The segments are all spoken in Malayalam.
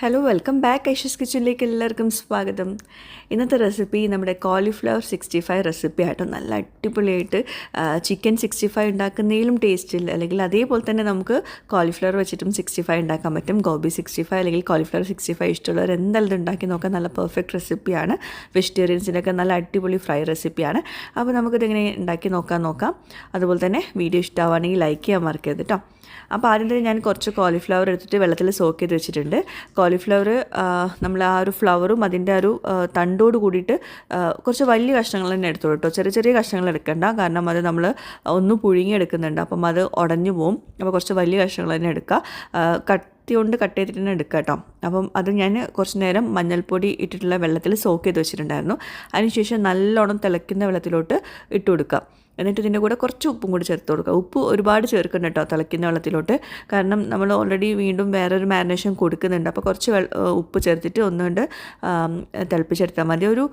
ഹലോ വെൽക്കം ബാക്ക് ഐഷസ് കിച്ചണിലേക്ക് എല്ലാവർക്കും സ്വാഗതം. ഇന്നത്തെ റെസിപ്പി നമ്മുടെ കോളിഫ്ലവർ സിക്സ്റ്റി ഫൈവ് റെസിപ്പി ആട്ടോ. നല്ല അടിപൊളിയായിട്ട് ചിക്കൻ സിക്സ്റ്റി ഫൈവ് ഉണ്ടാക്കുന്നതിലും ടേസ്റ്റിൽ അല്ലെങ്കിൽ അതേപോലെ തന്നെ നമുക്ക് കോളിഫ്ലവർ വെച്ചിട്ടും സിക്സ്റ്റി ഫൈവ് ഉണ്ടാക്കാൻ പറ്റും. ഗോബി സിക്സ്റ്റി ഫൈവ് അല്ലെങ്കിൽ കോളിഫ്ലവർ സിക്സ്റ്റി ഫൈവ് ഇഷ്ടമുള്ളവർ എന്തായാലും ഉണ്ടാക്കി നോക്കാൻ നല്ല പെർഫെക്റ്റ് റെസിപ്പിയാണ് വെജിറ്റേറിയൻസിനൊക്കെ നല്ല അടിപൊളി ഫ്രൈ റെസിപ്പിയാണ് അപ്പോൾ നമുക്കിതെങ്ങനെ ഉണ്ടാക്കി നോക്കാൻ നോക്കാം. അതുപോലെ തന്നെ വീഡിയോ ഇഷ്ടമാവുകയാണെങ്കിൽ ലൈക്ക് ചെയ്യാൻ മറക്കരുത് കേട്ടോ അപ്പോൾ ആദ്യം തന്നെ ഞാൻ കുറച്ച് കോളിഫ്ലവർ എടുത്തിട്ട് വെള്ളത്തിൽ സോക്ക് ചെയ്ത് വെച്ചിട്ടുണ്ട്. കോളിഫ്ലവർ നമ്മൾ ആ ഒരു ഫ്ലവറും അതിന്റെ ആ ഒരു തണ്ടോട് കൂടിയിട്ട് കുറച്ച് വലിയ കഷ്ണങ്ങൾ തന്നെ എടുത്തോളൂ കേട്ടോ ചെറിയ ചെറിയ കഷ്ണങ്ങൾ എടുക്കണ്ട. കാരണം അത് നമ്മൾ ഒന്ന് പുഴുങ്ങി എടുക്കുന്നുണ്ട് അപ്പം അത് ഉടഞ്ഞു പോവും. അപ്പോൾ കുറച്ച് വലിയ കഷ്ണങ്ങൾ തന്നെ എടുക്കുക കട്ട് കത്തി കൊണ്ട് കട്ട് ചെയ്തിട്ട് തന്നെ എടുക്കുക കേട്ടോ അപ്പം അത് ഞാൻ കുറച്ച് നേരം മഞ്ഞൾപ്പൊടി ഇട്ടിട്ടുള്ള വെള്ളത്തിൽ സോക്ക് ചെയ്ത് വെച്ചിട്ടുണ്ടായിരുന്നു. അതിനുശേഷം നല്ലോണം തിളയ്ക്കുന്ന വെള്ളത്തിലോട്ട് ഇട്ട് കൊടുക്കുക എന്നിട്ട് ഇതിന്റെ കൂടെ കുറച്ച് ഉപ്പും കൂടി ചേർത്ത് കൊടുക്കുക. ഉപ്പ് ഒരുപാട് ചേർക്കണം കേട്ടോ തിളയ്ക്കുന്ന വെള്ളത്തിലോട്ട്. കാരണം നമ്മൾ ഓൾറെഡി വീണ്ടും വേറൊരു മാരിനേഷൻ കൊടുക്കുന്നുണ്ട്. അപ്പോൾ കുറച്ച് ഉപ്പ് ചേർത്തിട്ട് ഒന്നുകൊണ്ട് തിളപ്പിച്ചെടുത്താൽ മതി. ഒരു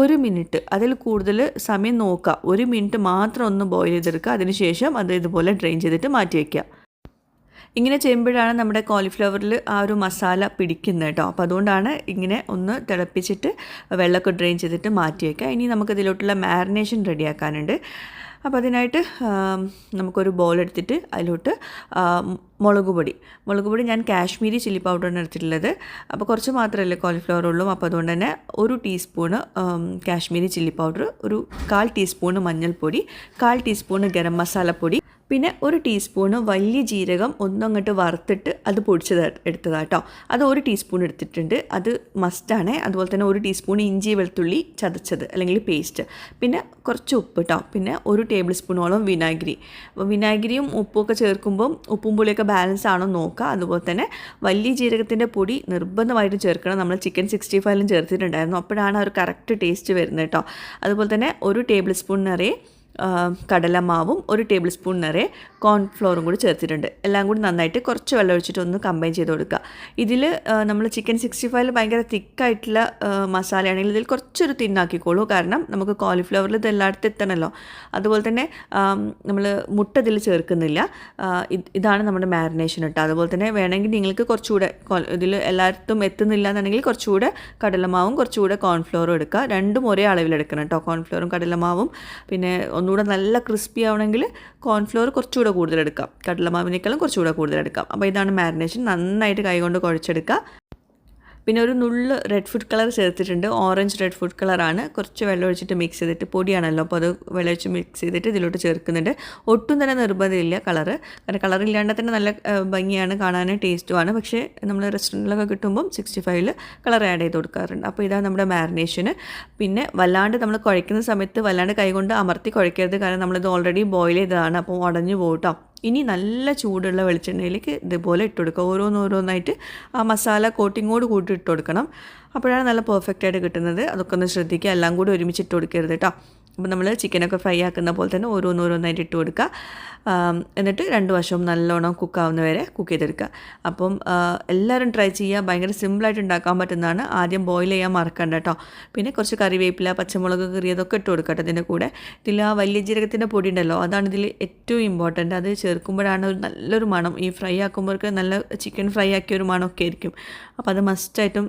ഒരു മിനിറ്റ് അതിൽ കൂടുതൽ സമയം നോക്കുക. ഒരു മിനിറ്റ് മാത്രം ഒന്ന് ബോയിൽ ചെയ്തെടുക്കുക. അതിനുശേഷം അത് ഇതുപോലെ ഡ്രെയിൻ ചെയ്തിട്ട് മാറ്റി വയ്ക്കുക ഇങ്ങനെ ചെയ്യുമ്പോഴാണ് നമ്മുടെ കോളിഫ്ലവറിൽ ആ ഒരു മസാല പിടിക്കുന്നത് കേട്ടോ അപ്പോൾ അതുകൊണ്ടാണ് ഇങ്ങനെ ഒന്ന് തിളപ്പിച്ചിട്ട് വെള്ളമൊക്കെ ഡ്രെയിൻ ചെയ്തിട്ട് മാറ്റി വയ്ക്കുക ഇനി നമുക്കിതിലോട്ടുള്ള മാരിനേഷൻ റെഡിയാക്കാനുണ്ട് അപ്പോൾ അതിനായിട്ട് നമുക്കൊരു ബോൾ എടുത്തിട്ട് അതിലോട്ട് മുളക് പൊടി. മുളക് പൊടി ഞാൻ കാശ്മീരി ചില്ലി പൗഡറാണ് എടുത്തിട്ടുള്ളത്. അപ്പോൾ കുറച്ച് മാത്രമല്ലേ കോളിഫ്ലവർ ഉള്ളൂ. അപ്പോൾ അതുകൊണ്ട് തന്നെ ഒരു ടീസ്പൂണ് കാശ്മീരി ചില്ലി പൗഡർ ഒരു കാൽ ടീസ്പൂണ് മഞ്ഞൾപ്പൊടി കാൽ ടീസ്പൂണ് ഗരം മസാലപ്പൊടി പിന്നെ ഒരു ടീസ്പൂണ് വലിയ ജീരകം ഒന്നങ്ങോട്ട് വറുത്തിട്ട് അത് പൊടിച്ചത് എടുത്തതാട്ടോ അത് ഒരു ടീസ്പൂൺ എടുത്തിട്ടുണ്ട്. അത് മസ്റ്റാണ്. അതുപോലെ തന്നെ ഒരു ടീസ്പൂൺ ഇഞ്ചി വെളുത്തുള്ളി ചതച്ചത് അല്ലെങ്കിൽ പേസ്റ്റ്. പിന്നെ കുറച്ച് ഉപ്പ് കേട്ടോ പിന്നെ ഒരു ടേബിൾ സ്പൂണോളം വിനാഗിരി. അപ്പോൾ വിനാഗിരിയും ഉപ്പും ഒക്കെ ചേർക്കുമ്പം ഉപ്പും പുളിയൊക്കെ ബാലൻസ് ആണോ നോക്കുക അതുപോലെ തന്നെ വലിയ ജീരകത്തിന്റെ പൊടി നിർബന്ധമായിട്ടും ചേർക്കണം. നമ്മൾ ചിക്കൻ സിക്സ്റ്റി ഫൈവിലും ചേർത്തിട്ടുണ്ടായിരുന്നു. അപ്പോഴാണ് ആ ഒരു കറക്റ്റ് ടേസ്റ്റ് വരുന്നത് കേട്ടോ അതുപോലെ തന്നെ ഒരു ടേബിൾ സ്പൂൺ നിറയെ കടലമാവും ഒരു ടേബിൾ സ്പൂൺ നിറയെ കോൺഫ്ലോറും കൂടി ചേർത്തിട്ടുണ്ട്. എല്ലാം കൂടി നന്നായിട്ട് കുറച്ച് വെള്ളം ഒഴിച്ചിട്ട് ഒന്ന് കമ്പൈൻ ചെയ്ത് കൊടുക്കുക. ഇതിൽ നമ്മൾ ചിക്കൻ സിക്സ്റ്റി ഫൈവിൽ ഭയങ്കര തിക്കായിട്ടുള്ള മസാലയാണെങ്കിൽ ഇതിൽ കുറച്ചൊരു തിന്നാക്കിക്കോളൂ. കാരണം നമുക്ക് കോളിഫ്ലവറിൽ ഇത് എത്തണമല്ലോ അതുപോലെ തന്നെ നമ്മൾ മുട്ട ഇതിൽ ചേർക്കുന്നില്ല. ഇതാണ് നമ്മുടെ മാരിനേഷൻ കേട്ടോ അതുപോലെ തന്നെ വേണമെങ്കിൽ നിങ്ങൾക്ക് കുറച്ചുകൂടെ ഇതിൽ എല്ലായിടത്തും എത്തുന്നില്ല എന്നുണ്ടെങ്കിൽ കുറച്ചുകൂടെ കടലമാവും കുറച്ചുകൂടെ കോൺഫ്ലോറും എടുക്കുക. രണ്ടും ഒരേ അളവിൽ എടുക്കണം കേട്ടോ കോൺഫ്ലോറും കടലമാവും പിന്നെ ഒന്നുകൂടെ നല്ല ക്രിസ്പി ആവണമെങ്കിൽ കോൺഫ്ലോർ കുറച്ചുകൂടെ കൂടുതൽ എടുക്കാം. കടലമാവിനേക്കാളും കുറച്ചുകൂടെ കൂടുതൽ എടുക്കാം. അപ്പോൾ ഇതാണ് മാരിനേഷൻ നന്നായിട്ട് കൈകൊണ്ട് കുഴച്ചെടുക്കുക. പിന്നെ ഒരു നുള്ള് റെഡ് ഫുഡ് കളർ ചേർത്തിട്ടുണ്ട്. ഓറഞ്ച് റെഡ് ഫുഡ് കളറാണ് കുറച്ച് വെള്ളം ഒഴിച്ചിട്ട് മിക്സ് ചെയ്തിട്ട് പൊടിയാണല്ലോ. അപ്പോൾ അത് വെള്ളം ഒഴിച്ച് മിക്സ് ചെയ്തിട്ട് ഇതിലോട്ട് ചേർക്കുന്നുണ്ട്. ഒട്ടും തന്നെ നിർബന്ധമില്ല കളറ് കാരണം കളർ ഇല്ലാണ്ട് തന്നെ നല്ല ഭംഗിയാണ് കാണാനും ടേസ്റ്റുമാണ് പക്ഷേ നമ്മൾ റെസ്റ്റോറന്റിലൊക്കെ കിട്ടുമ്പം സിക്സ്റ്റി ഫൈവിൽ കളർ ആഡ് ചെയ്ത് കൊടുക്കാറുണ്ട്. അപ്പോൾ ഇതാണ് നമ്മുടെ മാരിനേഷന് പിന്നെ വല്ലാണ്ട് നമ്മൾ കുഴയ്ക്കുന്ന സമയത്ത് വല്ലാണ്ട് കൈകൊണ്ട് അമർത്തി കുഴക്കരുത് കാരണം നമ്മളിത് ഓൾറെഡി ബോയിൽ ചെയ്തതാണ്. അപ്പോൾ ഉടഞ്ഞു പോകട്ടോ ഇനി നല്ല ചൂടുള്ള വെളിച്ചെണ്ണയിലേക്ക് ഇതുപോലെ ഇട്ട് കൊടുക്കുക. ഓരോന്നോരോന്നായിട്ട് ആ മസാല കോട്ടിങ്ങോട് കൂട്ടി ഇട്ട് കൊടുക്കണം. അപ്പോഴാണ് നല്ല പെർഫെക്റ്റ് ആയിട്ട് കിട്ടുന്നത്. അതൊക്കെ ഒന്ന് ശ്രദ്ധിക്കുക. എല്ലാം കൂടി ഒരുമിച്ച് ഇട്ട് കൊടുക്കരുത് കേട്ടോ. അപ്പോൾ നമ്മൾ ചിക്കനൊക്കെ ഫ്രൈ ആക്കുന്ന പോലെ തന്നെ ഓരോന്നോരോന്നായിട്ട് ഇട്ട് കൊടുക്കുക. എന്നിട്ട് രണ്ട് വശവും നല്ലോണം കുക്കാവുന്ന വരെ കുക്ക് ചെയ്തെടുക്കുക. അപ്പം എല്ലാവരും ട്രൈ ചെയ്യുക. ഭയങ്കര സിമ്പിളായിട്ട് ഉണ്ടാക്കാൻ പറ്റുന്നതാണ്. ആദ്യം ബോയിൽ ചെയ്യാൻ മറക്കണ്ട കേട്ടോ പിന്നെ കുറച്ച് കറിവേപ്പില പച്ചമുളക് കറിയതൊക്കെ ഇട്ട് കൊടുക്കട്ടെ ഇതിന്റെ കൂടെ. ഇതിൽ ആ വലിയ ജീരകത്തിന്റെ പൊടി ഉണ്ടല്ലോ അതാണ് ഇതിൽ ഏറ്റവും ഇമ്പോർട്ടന്റ് അത് ചേർക്കുമ്പോഴാണ് ഒരു നല്ലൊരു മണം. ഈ ഫ്രൈ ആക്കുമ്പോഴൊക്കെ നല്ല ചിക്കൻ ഫ്രൈ ആക്കിയ ഒരു മണമൊക്കെ ആയിരിക്കും. അപ്പോൾ അത് മസ്റ്റായിട്ടും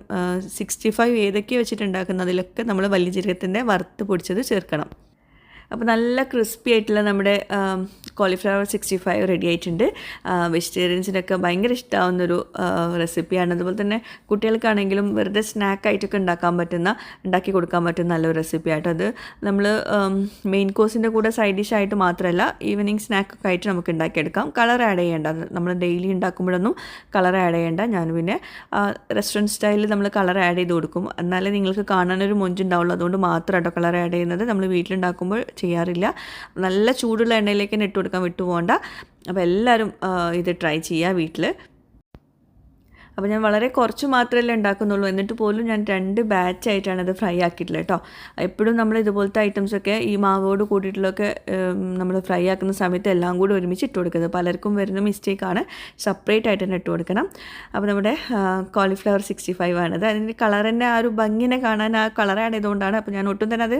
സിക്സ്റ്റി ഫൈവ് ഏതൊക്കെ വെച്ചിട്ടുണ്ടാക്കുന്ന അതിലൊക്കെ നമ്മൾ വലിയ ജീരകത്തിന്റെ വറുത്ത് പൊടിച്ചത് ചേർക്കണം. അപ്പോൾ നല്ല ക്രിസ്പി ആയിട്ടുള്ള നമ്മുടെ കോളിഫ്ലവർ സിക്സ്റ്റി ഫൈവ് റെഡി ആയിട്ടുണ്ട് വെജിറ്റേറിയൻസിനൊക്കെ ഭയങ്കര ഇഷ്ടമാവുന്നൊരു റെസിപ്പിയാണ് അതുപോലെ തന്നെ കുട്ടികൾക്കാണെങ്കിലും വെറുതെ സ്നാക്കായിട്ടൊക്കെ ഉണ്ടാക്കാൻ പറ്റുന്ന ഉണ്ടാക്കി കൊടുക്കാൻ പറ്റുന്ന നല്ലൊരു റെസിപ്പിയായിട്ട് അത്. നമ്മൾ മെയിൻ കോഴ്സിന്റെ കൂടെ സൈഡ് ഡിഷായിട്ട് മാത്രമല്ല ഈവനിങ് സ്നാക്കൊക്കെ ആയിട്ട് നമുക്ക് ഉണ്ടാക്കിയെടുക്കാം. കളർ ആഡ് ചെയ്യേണ്ട. നമ്മൾ ഡെയിലി ഉണ്ടാക്കുമ്പോഴൊന്നും കളർ ആഡ് ചെയ്യേണ്ട. ഞാൻ പിന്നെ റെസ്റ്റോറന്റ് സ്റ്റൈലിൽ നമ്മൾ കളർ ആഡ് ചെയ്ത് കൊടുക്കും. എന്നാലേ നിങ്ങൾക്ക് കാണാനൊരു മൊഞ്ചുണ്ടാവുള്ളൂ. അതുകൊണ്ട് മാത്രം കേട്ടോ കളർ ആഡ് ചെയ്യുന്നത്. നമ്മൾ വീട്ടിലുണ്ടാക്കുമ്പോൾ ചെയ്യാറില്ല. നല്ല ചൂടുള്ള എണ്ണയിലേക്ക് തന്നെ ഇട്ട് കൊടുക്കാൻ വിട്ടു പോകണ്ട അപ്പോൾ എല്ലാവരും ഇത് ട്രൈ ചെയ്യുക വീട്ടിൽ അപ്പോൾ ഞാൻ വളരെ കുറച്ച് മാത്രമല്ലേ ഉണ്ടാക്കുന്നുള്ളൂ. എന്നിട്ട് പോലും ഞാൻ രണ്ട് ബാച്ച് ആയിട്ടാണ് അത് ഫ്രൈ ആക്കിയിട്ടുള്ളത് കേട്ടോ. എപ്പോഴും നമ്മൾ ഇതുപോലത്തെ ഐറ്റംസൊക്കെ ഈ മാവോട് കൂട്ടിയിട്ടുള്ളതൊക്കെ നമ്മൾ ഫ്രൈ ആക്കുന്ന സമയത്ത് എല്ലാം കൂടി ഒരുമിച്ച് ഇട്ട് കൊടുക്കുന്നത്. പലർക്കും വരുന്ന മിസ്റ്റേക്കാണ് സെപ്പറേറ്റ് ആയിട്ട് തന്നെ ഇട്ട് കൊടുക്കണം. അപ്പോൾ നമ്മുടെ കോളിഫ്ലവർ സിക്സ്റ്റി ഫൈവ് ആണത് അതിന്റെ കളറിന്റെ ആ ഒരു ഭംഗിനെ കാണാൻ ആ കളർ ആഡ് ചെയ്തുകൊണ്ടാണ്. അപ്പോൾ ഞാൻ ഒട്ടും തന്നെ അത്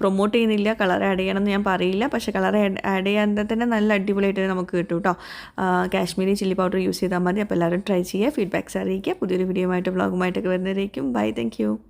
പ്രൊമോട്ട് ചെയ്യുന്നില്ല. കളർ ആഡ് ചെയ്യണം എന്ന് ഞാൻ പറയില്ല. പക്ഷേ കളർ ആഡ് ചെയ്യാൻ തന്നെ നല്ല അടിപൊളിയായിട്ട് നമുക്ക് കിട്ടും കേട്ടോ. കാശ്മീരി ചില്ലി പൗഡർ യൂസ് ചെയ്താൽ മതി. അപ്പോൾ എല്ലാവരും ട്രൈ ചെയ്യുക. ഫീഡ്ബാക്ക്സ് അറിയിക്കുക. പുതിയൊരു വീഡിയോ ആയിട്ട് വ്ളോഗുമായിട്ടൊക്കെ വരുന്നതായിരിക്കും ബൈ താങ്ക്